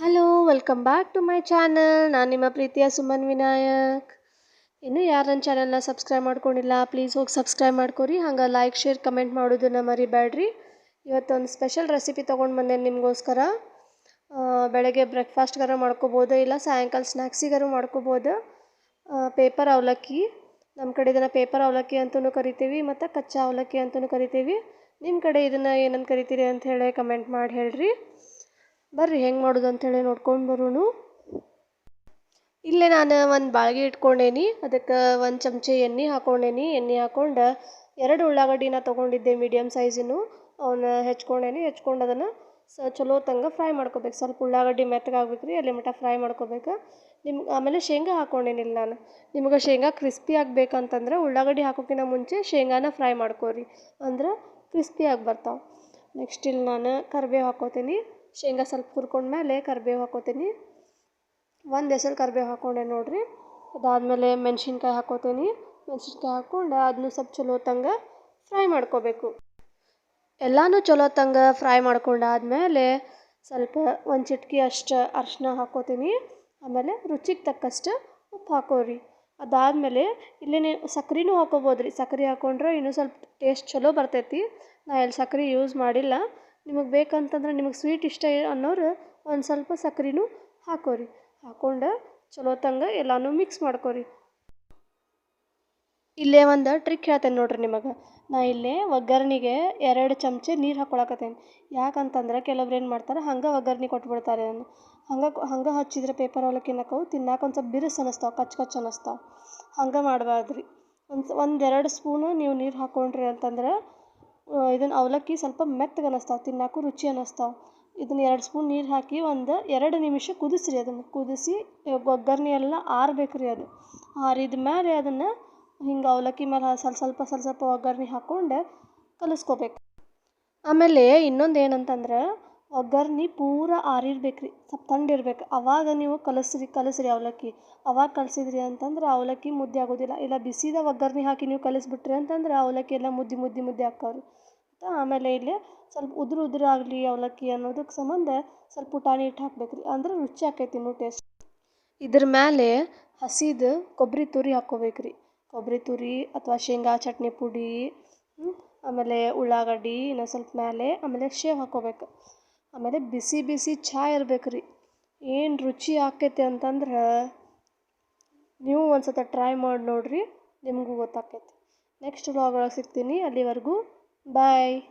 Hello welcome back to my channel ನಾನು ನಿಮ್ಮ ಪ್ರೀತಿಯ ಸುಮನ್ ವಿನಾಯಕ್. ಇನ್ನೂ ಯಾರು ನನ್ನ ಚಾನಲ್ನ ಸಬ್ಸ್ಕ್ರೈಬ್ ಮಾಡ್ಕೊಂಡಿಲ್ಲ ಪ್ಲೀಸ್ ಹೋಗಿ ಸಬ್ಸ್ಕ್ರೈಬ್ ಮಾಡ್ಕೊರಿ. ಹಂಗೆ ಲೈಕ್ ಶೇರ್ ಕಮೆಂಟ್ ಮಾಡೋದನ್ನು ಮರಿಬೇಡ್ರಿ ಇವತ್ತೊಂದು ಸ್ಪೆಷಲ್ ರೆಸಿಪಿ ತೊಗೊಂಡು ಬಂದೆ ನಿಮಗೋಸ್ಕರ. ಬೆಳಗ್ಗೆ ಬ್ರೇಕ್ಫಾಸ್ಟ್ಗಾರ ಮಾಡ್ಕೋಬೋದು, ಇಲ್ಲ ಸಾಯಂಕಾಲ ಸ್ನ್ಯಾಕ್ಸಿಗಾರು ಮಾಡ್ಕೋಬೋದು. ಪೇಪರ್ ಅವಲಕ್ಕಿ. ನಮ್ಮ ಕಡೆ ಇದನ್ನು ಪೇಪರ್ ಅವಲಕ್ಕಿ ಅಂತಲೂ ಕರಿತೀವಿ, ಮತ್ತು ಕಚ್ಚಾ ಅವಲಕ್ಕಿ ಅಂತಲೂ ಕರಿತೀವಿ. ನಿಮ್ಮ ಕಡೆ ಇದನ್ನು ಏನಂತ ಕರಿತೀರಿ ಅಂತ ಹೇಳಿ ಕಮೆಂಟ್ ಮಾಡಿ ಹೇಳ್ರಿ. ಬರ್ರಿ, ಹೆಂಗೆ ಮಾಡೋದು ಅಂಥೇಳಿ ನೋಡ್ಕೊಂಡು ಬರೋಣ. ಇಲ್ಲೇ ನಾನು ಒಂದು ಬಾಳ್ಗೆ ಇಟ್ಕೊಂಡೇನಿ, ಅದಕ್ಕೆ ಒಂದು ಚಮಚ ಎಣ್ಣೆ ಹಾಕ್ಕೊಂಡೇನಿ ಎಣ್ಣೆ ಹಾಕ್ಕೊಂಡು ಎರಡು ಉಳ್ಳಾಗಡ್ಡಿನ ತೊಗೊಂಡಿದ್ದೆ ಮೀಡಿಯಮ್ ಸೈಜಿನು ಅವನ್ನ ಹೆಚ್ಕೊಂಡೇನಿ, ಹೆಚ್ಕೊಂಡು ಅದನ್ನು ಸ ಚಲೋ ತಂಗ ಫ್ರೈ ಮಾಡ್ಕೋಬೇಕು. ಸ್ವಲ್ಪ ಉಳ್ಳಾಗಡ್ಡಿ ಮೆತ್ತಗಾಗ್ಬೇಕು ರೀ, ಅಲ್ಲಿ ಮಟ್ಟ ಫ್ರೈ ಮಾಡ್ಕೋಬೇಕು. ನಿಮ್ಗೆ ಆಮೇಲೆ ಶೇಂಗಾ ಹಾಕ್ಕೊಂಡೇನಿಲ್ಲ ನಾನು. ನಿಮ್ಗೆ ಶೇಂಗಾ ಕ್ರಿಸ್ಪಿ ಆಗಬೇಕಂತಂದ್ರೆ ಉಳ್ಳಾಗಡ್ಡಿ ಹಾಕೋಕ್ಕಿಂತ ಮುಂಚೆ ಶೇಂಗಾನ ಫ್ರೈ ಮಾಡ್ಕೋರಿ. ಅಂದ್ರೆ ಕ್ರಿಸ್ಪಿಯಾಗಿ ಬರ್ತಾವೆ. ನೆಕ್ಸ್ಟ್ ಇಲ್ಲಿ ನಾನು ಕರಿಬೇವು ಹಾಕ್ಕೋತೀನಿ ಶೇಂಗಾ ಸ್ವಲ್ಪ ಹುರ್ಕೊಂಡ್ಮೇಲೆ ಕರಿಬೇವು ಹಾಕ್ಕೋತೀನಿ ಒಂದು ಹೆಸರು ಕರಿಬೇವು ಹಾಕ್ಕೊಂಡೆ ನೋಡಿರಿ. ಅದಾದಮೇಲೆ ಮೆಣ್ಸಿನ್ಕಾಯಿ ಹಾಕೋತೀನಿ. ಮೆಣ್ಸಿನ್ಕಾಯಿ ಹಾಕ್ಕೊಂಡು ಅದನ್ನು ಸ್ವಲ್ಪ ಚಲೋ ತಂಗ ಫ್ರೈ ಮಾಡ್ಕೋಬೇಕು. ಎಲ್ಲನೂ ಚಲೋ ತಂಗ ಫ್ರೈ ಮಾಡ್ಕೊಂಡಾದ್ಮೇಲೆ ಸ್ವಲ್ಪ ಒಂದು ಚಿಟ್ಕಿ ಅಷ್ಟು ಅರಿಶಿನ ಹಾಕೋತೀನಿ. ಆಮೇಲೆ ರುಚಿಗೆ ತಕ್ಕಷ್ಟು ಉಪ್ಪು ಹಾಕೋರಿ. ಅದಾದಮೇಲೆ ನೀವು ಸಕ್ರೆನೂ ಹಾಕೋಬೋದು ರೀ ಸಕ್ರೆ ಹಾಕ್ಕೊಂಡ್ರೆ ಇನ್ನೂ ಸ್ವಲ್ಪ ಟೇಸ್ಟ್ ಚಲೋ ಬರ್ತೈತಿ. ನಾ ಇಲ್ಲಿ ಸಕ್ರೆ ಯೂಸ್ ಮಾಡಿಲ್ಲ. ನಿಮಗೆ ಬೇಕಂತಂದ್ರೆ ನಿಮಗೆ ಸ್ವೀಟ್ ಇಷ್ಟ ಅನ್ನೋರು ಒಂದು ಸ್ವಲ್ಪ ಸಕ್ರೆನೂ ಹಾಕೋರಿ. ಹಾಕ್ಕೊಂಡು ಚಲೋ ತಂಗ ಎಲ್ಲನೂ ಮಿಕ್ಸ್ ಮಾಡ್ಕೊರಿ. ಇಲ್ಲೇ ಒಂದು ಟ್ರಿಕ್ ಹೇಳ್ತೇನೆ ನೋಡ್ರಿ ನಿಮಗೆ. ನಾ ಇಲ್ಲೇ ಒಗ್ಗರ್ಣಿಗೆ ಎರಡು ಚಮಚೆ ನೀರು ಹಾಕ್ಕೊಳಕತ್ತೇನೆ ಯಾಕಂತಂದ್ರೆ ಕೆಲವ್ರು ಏನು ಮಾಡ್ತಾರೆ, ಹಂಗೆ ಒಗ್ಗರಣೆ ಕೊಟ್ಬಿಡ್ತಾರೆ ಹಂಗೆ ಹಂಗೆ ಹಚ್ಚಿದ್ರೆ ಪೇಪರ್ ಅವಲಕ್ಕಿ ತಿನ್ನಕ್ಕೆ ತಿನ್ನಾಕ ಒಂದು ಸ್ವಲ್ಪ ಬಿರುಸು ಅನ್ನಿಸ್ತಾವೆ ಕಚ್ ಕಚ್ ಅನ್ನಿಸ್ತಾವೆ ಹಂಗೆ ಮಾಡಬಾರ್ದ್ರಿ. ಒಂದು ಒಂದೆರಡು ಸ್ಪೂನು ನೀವು ನೀರು ಹಾಕ್ಕೊಂಡ್ರಿ ಅಂತಂದ್ರೆ ಇದನ್ನು ಅವಲಕ್ಕಿ ಸ್ವಲ್ಪ ಮೆತ್ತಗೆ ಅನ್ನಿಸ್ತಾವೆ ತಿನ್ನಾಕು ರುಚಿ ಅನ್ನಿಸ್ತಾವೆ ಇದನ್ನ ಎರಡು ಸ್ಪೂನ್ ನೀರು ಹಾಕಿ ಒಂದು ಎರಡು ನಿಮಿಷ ಕುದಿಸ್ರಿ ಅದನ್ನು. ಕುದಿಸಿ ಒಗ್ಗರ್ಣೆ ಎಲ್ಲ ಆರ್ಬೇಕು ರೀ ಅದು. ಆರಿದ ಮೇಲೆ ಅದನ್ನು ಹಿಂಗೆ ಅವಲಕ್ಕಿ ಮೇಲೆ ಸ್ವಲ್ಪ ಸ್ವಲ್ಪ ಸ್ವಲ್ಪ ಸ್ವಲ್ಪ ಒಗ್ಗರ್ಣೆ ಹಾಕ್ಕೊಂಡು ಕಲಿಸ್ಕೋಬೇಕು. ಆಮೇಲೆ ಇನ್ನೊಂದು ಏನಂತಂದ್ರೆ ಒಗ್ಗರ್ಣೆ ಪೂರ ಆರಿರ್ಬೇಕು ರೀ ಸ್ವಲ್ಪ ಅವಾಗ ನೀವು ಕಲಸ್ರಿ ಕಲಸ್ರಿ ಅವಲಕ್ಕಿ. ಅವಾಗ ಕಲಸಿದ್ರಿ ಅಂತಂದ್ರೆ ಅವಲಕ್ಕಿ ಮುದ್ದೆ ಆಗೋದಿಲ್ಲ. ಇಲ್ಲ ಬಿಸಿದ ಒಗ್ಗರ್ಣೆ ಹಾಕಿ ನೀವು ಕಲಿಸ್ಬಿಟ್ರಿ ಅಂತಂದ್ರೆ ಅವಲಕ್ಕಿ ಎಲ್ಲ ಮುದ್ದೆ ಮುದ್ದೆ ಮುದ್ದೆ ಆಕ್ಕಾವ್ರಿ ಆಮೇಲೆ ಇಲ್ಲಿ ಸ್ವಲ್ಪ ಉದುರು ಉದ್ರು ಆಗಲಿ, ಅವಲಕ್ಕಿ ಅನ್ನೋದಕ್ಕೆ ಸಂಬಂಧ ಸ್ವಲ್ಪ ಪುಟಾಣಿ ಹಿಟ್ಟು ಹಾಕ್ಬೇಕು ರೀ ಅಂದ್ರೆ ರುಚಿ ಆಕೈತಿ ಇನ್ನೂ ಟೇಸ್ಟ್ ಇದ್ರ ಮೇಲೆ ಹಸಿದು ಕೊಬ್ಬರಿ ತುರಿ ಹಾಕ್ಕೋಬೇಕು ರೀ ಕೊಬ್ಬರಿ ತುರಿ ಅಥವಾ ಶೇಂಗಾ ಚಟ್ನಿ ಪುಡಿ ಆಮೇಲೆ ಉಳ್ಳಾಗಡ್ಡಿ ಇನ್ನೊಂದು ಸ್ವಲ್ಪ ಮೇಲೆ ಆಮೇಲೆ ಶೇವ್ ಹಾಕ್ಕೋಬೇಕು. ಆಮೇಲೆ ಬಿಸಿ ಬಿಸಿ ಚಾ ಇರ್ಬೇಕು ರೀ ಏನು ರುಚಿ ಆಕೈತಿ ಅಂತಂದ್ರೆ ನೀವು ಒಂದು ಸತ ಟ್ರೈ ಮಾಡಿ ನೋಡಿರಿ, ನಿಮಗೂ ಗೊತ್ತಾಕೈತಿ. ನೆಕ್ಸ್ಟ್ ಬ್ಲಾಗ್ ಒಳಗೆ ಸಿಗ್ತೀನಿ. ಅಲ್ಲಿವರೆಗೂ Bye.